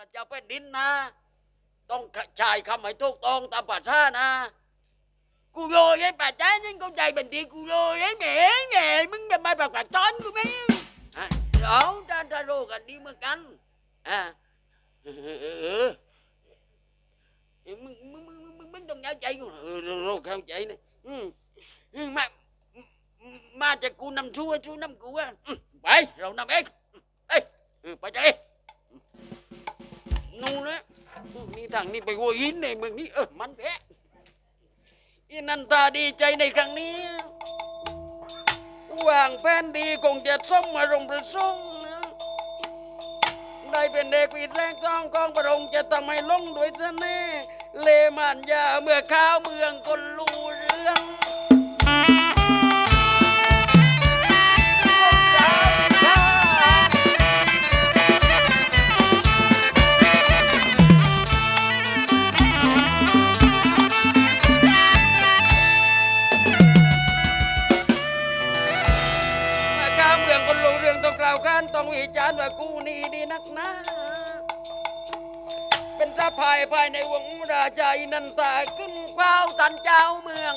ระเจ้าแผ่นดินนะ ต้องใชายคำให้ถูกต้องตามป่าท่านะ กูโรยไอ้ป่าท่านั่นก็ใจเป็นดีกูโรยไอ้แหม่แหม่มึงจะมาปากปากต้อนกูไหมอะเอาท่านทาโรกันดีเหมือนกันอะเออมึงมึงมึงมึงมึงต้องย้ายใจกูเออโรเข้าใจนะอืมมามาจากกูนำชู้ชู้นำกูอะไปเรานำเองเอ้ยเออไปใจ นู่นนะนี่ทางนี้ไปหัวหินในเมืองนี้เออมันแพ้อีนันตาดีใจในครั้งนี้วางแผนดีคงจะส่งมารงประสงค์นะได้เป็นเด็กวีดแรงต้องกองพระองค์จะทำให้ลงด้วยเสน่ห์เลมันยาเมื่อข้าวเมืองคนรู้เรื่องาวขานต้องวิจารณ์ว่ากูนี่ดีนักหนะเป็นพระพายภายในวงราชาอินันตาขึ้นข้าวตันเจ้าเมือง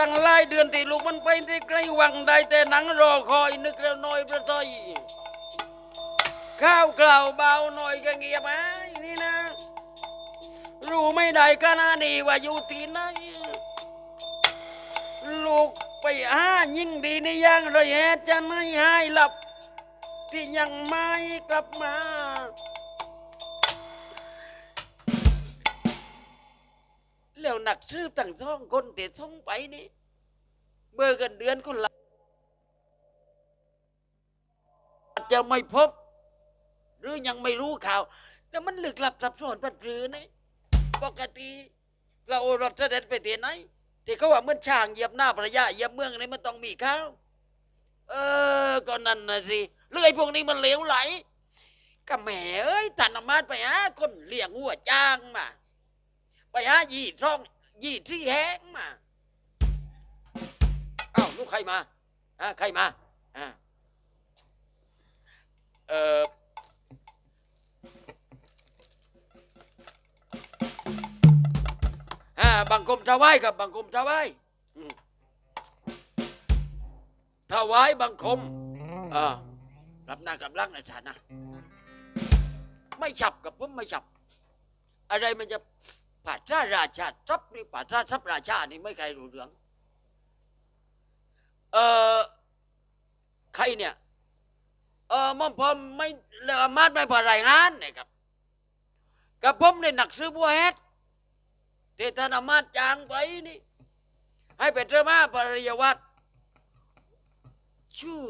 ตั้งหลายเดือนที่ลูกมันไปที่ใกล้วังได้แต่หนังรอคอยนึกแล้วน้อยประทอยข้าวกล่าวเบาหน่อยก็เงียบไอ้นี่นะ รู้ไม่ได้ขนาดนี้ว่าอยู่ที่ไหนลูกไปหายิ่งดีในย่างระแหจะไม่หายหลับ ที่ยังไม่กลับมา แล้วหนักชื่อตั้งสองคนแต่ส่องไปนี่เบอร์กันเดือนคนละอาจจะไม่พบ หรือยังไม่รู้ข่าว แล้วมันลึกลับซับซ้อนปัดหรือนี่ปกติเราโอรสเสด็จไปที่ไหนที่เขาว่าเมื่อนช่างเหยียบหน้าพระยาเหยียบเมืองนี่มันต้องมีข้าวเออก็นั่นนะสิเรื่องไอ้พวกนี้มันเหลวไหลก็แหมเอ้ยตันอมาตไปหาคนเลี้ยงหัวจ้างมา ไปหายี่ท่องยี่ที่แห้งมาเอ้าลูกใครมาฮะใครมาอ่าเอออ่าบังคมถวายกับบังคมถวายถวายบังคมอ่ารับหน้ากับลังนะท่านนะ ไม่ฉับกับผมไม่ฉับ อะไรมันจะ ป่าชาราชาทรัพย์นี่ป่าชาทรัพย์ราชานี่ไม่ใครรู้เรื่องเออใครเนี่ยเออมันพอไม่เลอมาดไม่พอรายงานนะครับกับผมในหนักซื้อบัวเฮ็ดเทธนามาตจางไปนี่ ให้เป็นเจ้ามาปริยวัตรชื่อ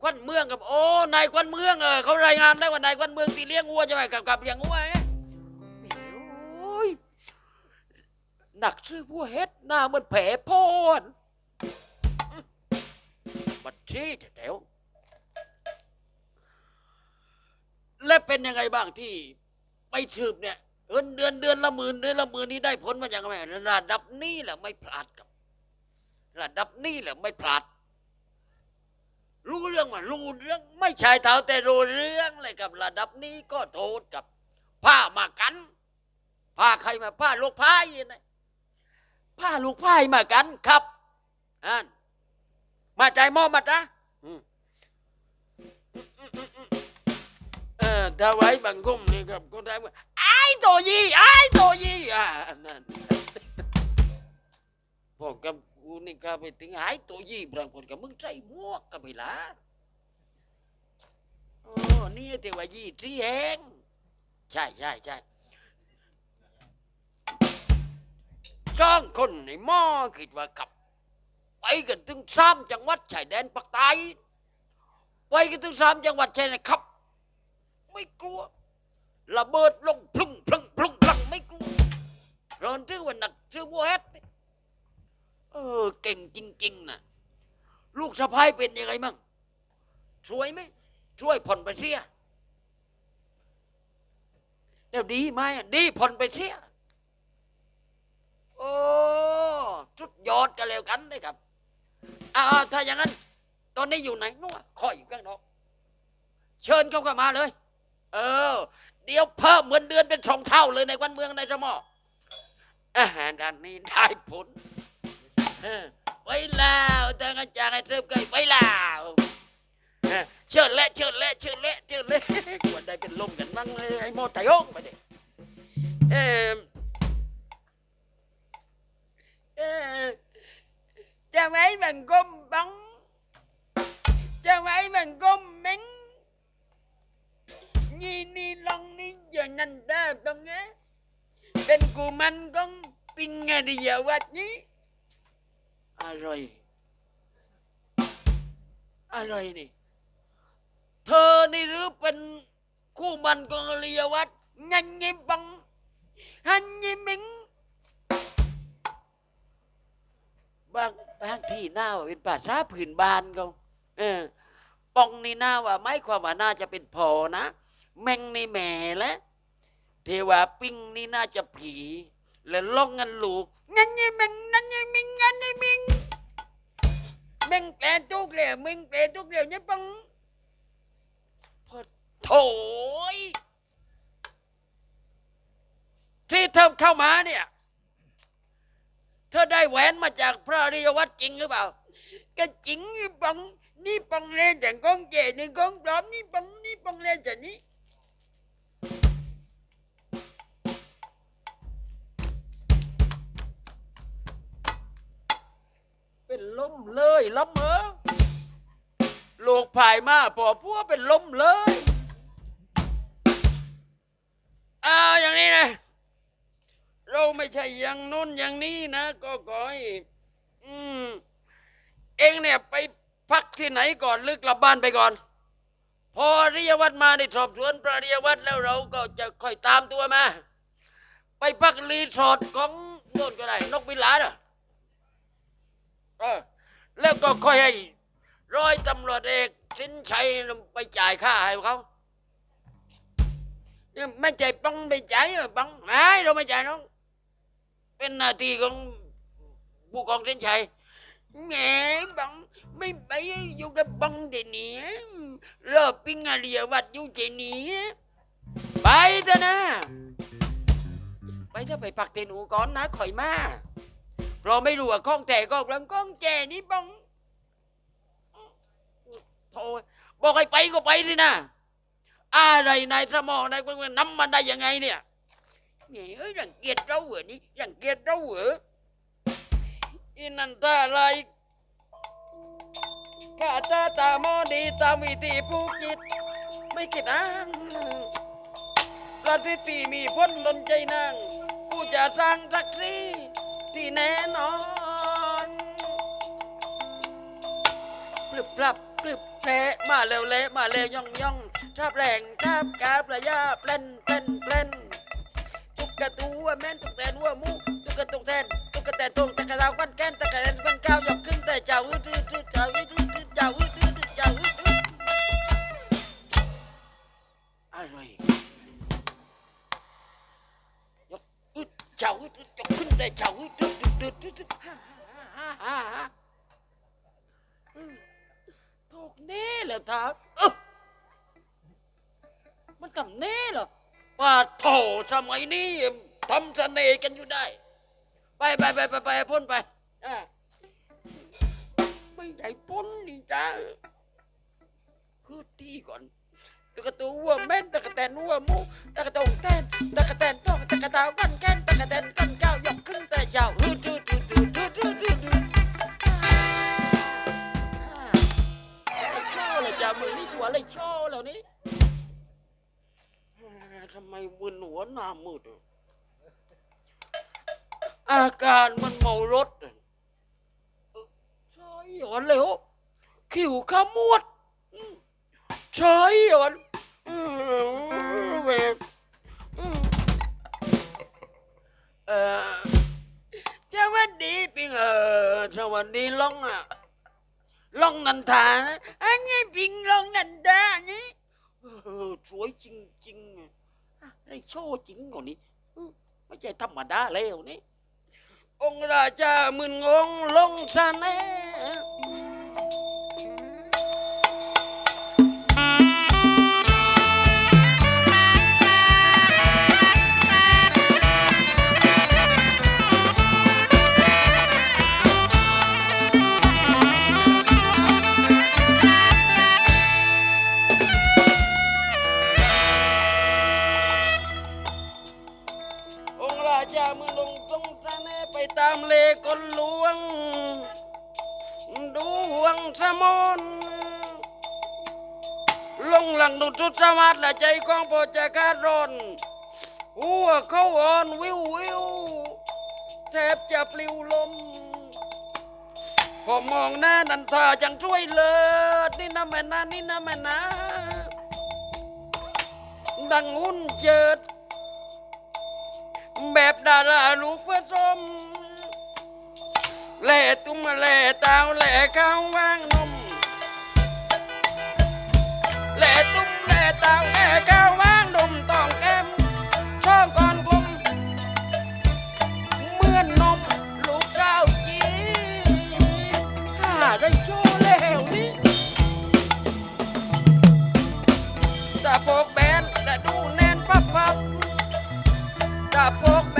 ควันเมืองกับโอ้นายควันเมืองเออเขารายงานได้ว่านายควันเมืองที่เลี้ยงวัวใช่ไหมกับกับเลี้ยงวัวเนี่ย หนักชื่อผู้เฮ็ดหน้าเหมันแผลโพนบัดชี้แถวและเป็นยังไงบ้างที่ ไปสืบเนี่ยเงินเดือนเดือนละหมื่นเดือนละหมื่นนี้ได้ผลมาอย่างไรระดับนี้แหละไม่พลาดกับ ระดับนี้แหละไม่พลาด รู้เรื่องว่ารู้เรื่อง ไม่ใช่เท่าแต่รู้เรื่องเลยกับ ระดับนี้ก็โทษกับ ผ้ามากันผ้าใครมาผ้าลูกพายนะ ผ้าลูกพายมากันครับอันมาใจมอมัดนะเออถ้าไว้บังคุมนี่ครับก็ได้ว่าไอ้โตยี่ไอ้โตยี่อ่านั่นพวกกับกูนี่ก็ไปถึงหายตัวยี่บางคนกับมึงใจมวกกับไปละโอ้นี่แต่ว่ายี่ที่แหงใช่ใช่ใช่ จ้างคนในหม้อคิดว่าขับ ไปกันถึงสามจังหวัดชายแดนภาคใต้ไปกันถึงสามจังหวัดชายแดนขับ ไม่กลัวระเบิดลงพลุงพลุงพลุงพลังไม่กลัวร้อนชื่อว่าหนักชื่อวัวเฮ็ดเออเก่งจริง ๆนะลูกสะพ้ายเป็นยังไงมั่งช่วยไหมช่วยผ่อนไปเสียเดี๋ยวดีไหมดีผ่อนไปเสีย โอ้สุดยอดกันแล้วกันเลยครับอ่าถ้าอย่างนั้น ตอนนี้อยู่ไหนนู่นคอยอยู่ข้างนอกเชิญเขาเข้ามาเลย เออ เดี๋ยวเพิ่มเงินเดือนเป็นสองเท่าเลยในวันเมืองในสมออาหารด้านนี้ได้ผลเออไปแล้วแต่งอาจารย์ให้เริ่มเกยไปแล้วเชิญและเชิญและเชิญและเชิญและกวนได้เป็นลมกันบ้างไอ้โมตายงไปดิเออ เออจะไม่บังกมบังจะไม่บังกมเม้งนี่นี่ลองนี่อย่านันตาบังเอ้เป็นกูมันกง บังฮันยิมิงบางบางที่หน้าว่าเป็นป่าช้าผืนบานก็เออปองนี่หน้าว่าไม่ความว่าน่าจะเป็นพอนะแมงในแหม่แล้วเทวาปิ้งนี่น่าจะผี แล้วล่องงันลูกงันยี่มึงนั่นยี่มิงงันยี่มิงมึงแปลทุกเรื่องมึงแปลทุกเรื่องเนี่ยปังพอโถยที่เธอเข้ามาเนี่ย เธอได้แหวนมาจากพระอริยวัตรจริงหรือเปล่าก็จริงนี่ปังนี่ปังเล่นจากกองเจนี่ก้องปลอมนี่ปังนี่ปังเล่นจากนี้เป็นลมเลยล้มเออลูกภายมาพอพัวเป็นลมเลย เอาอย่างนี้นะ เราไม่ใช่อย่างนู้นอย่างนี้นะ ก็ขอให้อืมเองเนี่ยไปพักที่ไหนก่อนหรือกลับบ้านไปก่อน พอริยวัตรมาได้สอบสวนพระริยวัตรแล้วเราก็จะค่อยตามตัวมา ไปพักรีสอร์ทของโน่นก็ได้ นกบินหลาเนอะเออแล้วก็ค่อยให้ร้อยตำรวจเอกสินชัยไปจ่ายค่าให้เขาไม่ใจปังไม่จ่ายเหรอปังไม่เราไม่จ่ายน้อง เป็นหน้าที่ของผู้กองสินชัยแหมบังไม่ไปอยู่กับบังเดนี้เลิกปิ้งอะไรวัดอยู่เจนี้ไปเถอะนะ ไปเถอะไปปักเตนูก่อนนะข่อยมาเราไม่รู้ว่าก้องแต่ก้องหลังก้องแจนี่บ้องโทบอกให้ไปก็ไปสินะ อะไรนายสมองนายมันนำมันได้ยังไงเนี่ย แหมเอ้ยรังเกียจเราเหรอนี่รังเกียจเราเหรออินันตาอะไรข้าตาตามอดีตามวิธีผูกจิต ไม่คิดอ้างประสิทธิมีพ้นดนใจนางกูจะสร้างสักทีที่แน่นอนปลึบปรับปลึบแผลมาเร็วเละมาเร็วย่องย่องทับแรงทับกาประยาเปล่นเปล่นเปล่น กระตัวแม่นตุกแตนวัวมูตุกกระตุกแทนตุกกระแตนทงตะกระดาวกันแก้นตะกระแตน สมัยนี้ทำเสน่ห์กันอยู่ได้ ไปไปไปไปไปพ่นไปอะไม่ได้พ้นนี่จ้าคือที่ก่อนตะกะตัววัวแม่นตะกะแตนวัวหมูตะกะตงแตนตะกะแตนต้องตะกะตาวกันแกนตะกะแตนกันเจ้ายกขึ้นแต่เจ้าฮืดฮืดฮืดฮืดฮืดฮืดฮืดฮืดอ่าอะไรโชว์เลยจ้ามึงนี่กว่าอะไรโชว์แล้วนี่อ่า ทำไมมึนหัวหน้ามืดอะอาการมันเมารถอะเออใช่หรอเร็วขิวขมวดอืมใช่หรออืมแบบอืมเออสวัสดีปิงเออสวัสดีลองอะลองนันทานะอันนี้ปิงลองนันทานี่เออ ได้โชว์จริงกว่านี้ไม่ใช่ธรรมดาแล้วนี่องค์ราชามึนงงลงสะแน่ สมาธิและใจของโพอจะคาร้อนหัวเขาอ่อนวิววิวแทบจะปลิวลมพอมองหน้านันทาจังช่วยเลิศนี่นะแม่นะนี่นะแม่นะดังหุ่นเจิด แบบดาราลูกผสมแหล่ตุ้มแหล่ตาวแหล่ข้าวว่างนมแหล่ตุ้ม แหล่ตาวแหล่ข้วว่างนมต้องแก้มชอบก่อนกลมเมื่อนนมลูกสาวจีหาได้โชว์แล้วนี่ตาโปกแบนและดูแน่นปับปับดาพกแม่ลู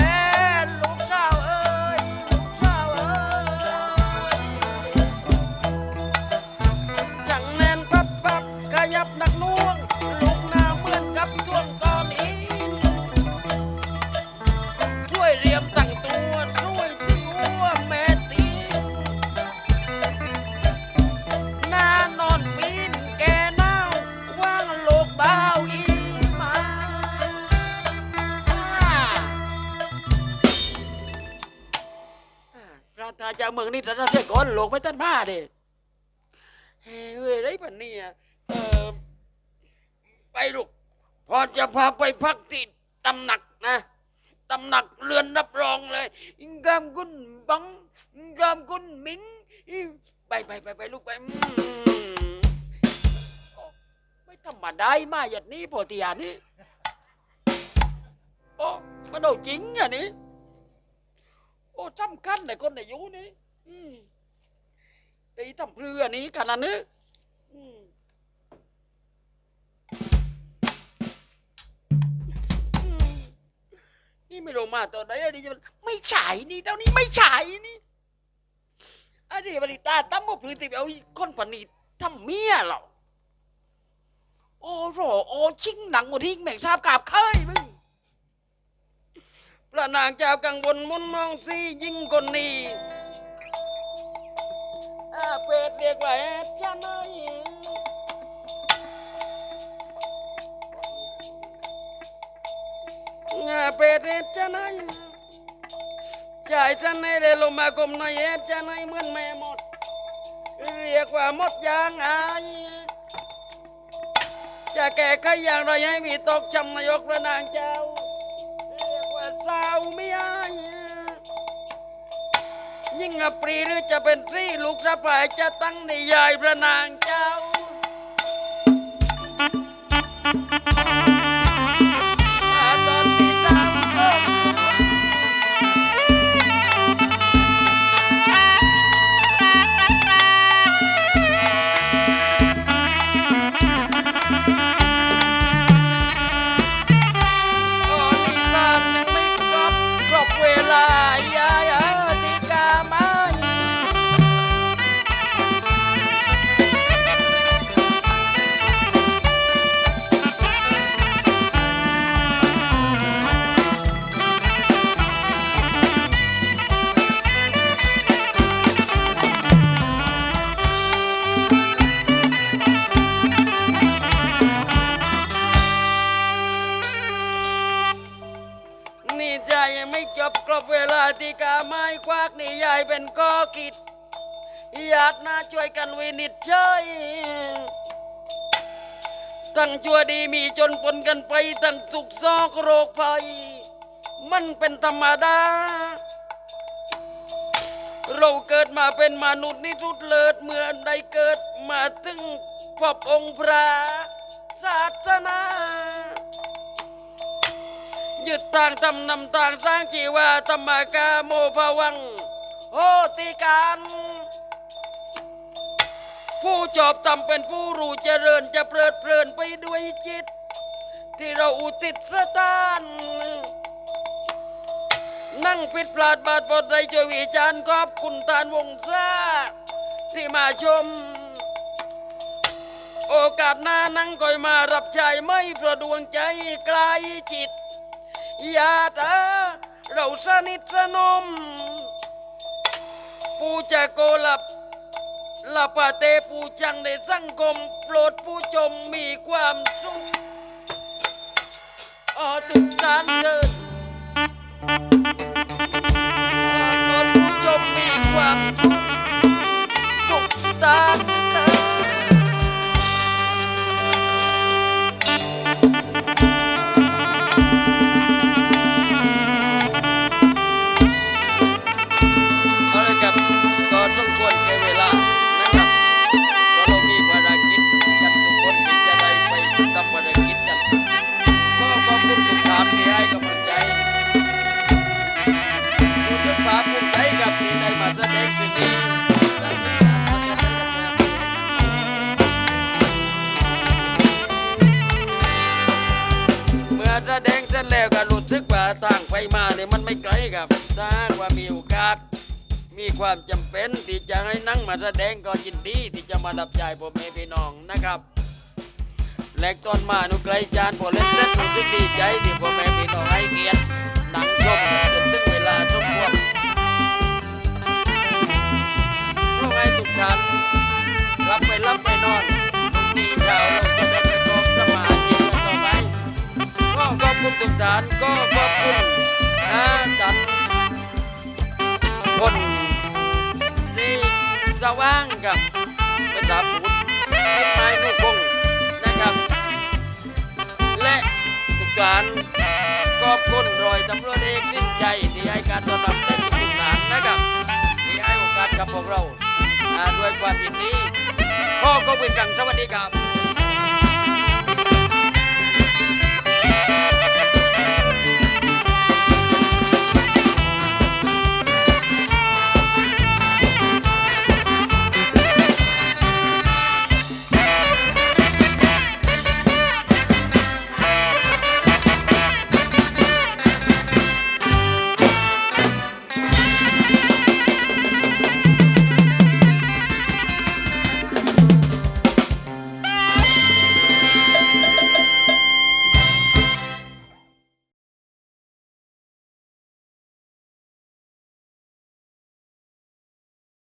ก่อนโลกไม่ทันมาเด้เฮ้ยเอ้ยไรปันเนี่ยเออไปลูกพอจะพาไปพักที่ตำหนักนะตำหนักเรือนรับรองเลยงกามกุนบังงกามกุนมิงไปไปไปไปลูกไปอืมโอ้ไม่ธรรมดามาอย่างนี้พอตียนี่โอ้มันเอาจริงอะนี่โอ้สำคัญเลยคนอายุนี่อืม ไอ้ทำเพื่อนี้ขนาดนี้อืมอืมนี่ไม่ลงมาตอนไหนอันนี้จะไม่ฉายนี่เท่านี้ไม่ฉายนี่อันนี้บริตาตั้มบ่พื้นติเอาคนปนีทำเมียเหรอโอ้โหโอ้ชิงหนังหมดทิ้งแม่งทราบกาบเคยมึง พระนางเจ้ากังวลมุนมองซียิ่งคนนี้ เป็ดเรียกว่าแอดจะน้อยอาเป็ดแอดจะน้อยชายท่านในเรลงมากรมน้อยแอดจะน้อยเหมือนแม่หมด เรียกว่าหมดยางอายจะแก้ไขอย่างไรให้มีตกจำนายกพระนางเจ้า เรียกว่าสาวไม่อาย ยิ่งอปรีหรือจะเป็นทรีลูกสะพายจะตั้งในยายพระนางเจ้า ใจไม่จบกาไม้ควักนี่ยายเป็นก้อกิจญาตินาช่วยกันวินิจฉัยตั้งชั่วดีมีจนปนกันไปตั้งสุกซอกโรคภัย มันเป็นธรรมดา เราเกิดมาเป็นมนุษย์นิทุตเลิศเมื่อได้เกิดมาถึงพบองค์พระศาสนา ยึดต่างทำนำต่างสร้างจีวาธรรมกาโมภวัง โหติการ ผู้จอบทำเป็นผู้รู้เจริญจะเพลิดเพลินไปด้วยจิต ที่เราอุทิศสถานนั่งผิดพลาดบาดบดใดช่วยวิจารณ์ขอบคุณทานวงศาที่มาชม โอกาสหน้านั่งคอยมารับใช้ไม่เพระดวงใจไกลจิต อย่าเถอะเราสนิทสนม ปูจะโกลับลาปาเตปูจังในสังคมโปรดผู้ชมมีความสุข แสดงเสร็จแล้วก็รู้สึกว่าทางไปมาเนี่ยมันไม่ไกลครับถ้าหากว่ามีโอกาส มีความจำเป็นที่จะให้นั่งมาแสดงก็ยินดีที่จะมาดับใจพ่อแม่พี่น้องนะครับแลกตอนมาหนุไกลจานพอเล่นเสร็จรู้สึกดีใจที่พ่อแม่พี่น้องให้เกียรตินั่งชมกันจนถึงเวลาสมควรเพราะให้ทุกท่านรับไปรับไปนอน ขึ้นนาจันคนนี่สว่างกับภาษาพุทธเป็นไม้นุ่งนะครับ และสุกการกอบคุณรอยตำรวจเอกสิ้นใจที่ให้การต้อนรับเต็นสุขสานนะครับที่ให้โอกาสกับพวกเราด้วยความยินดีข้อก็เป็นกังสวัสดีครับ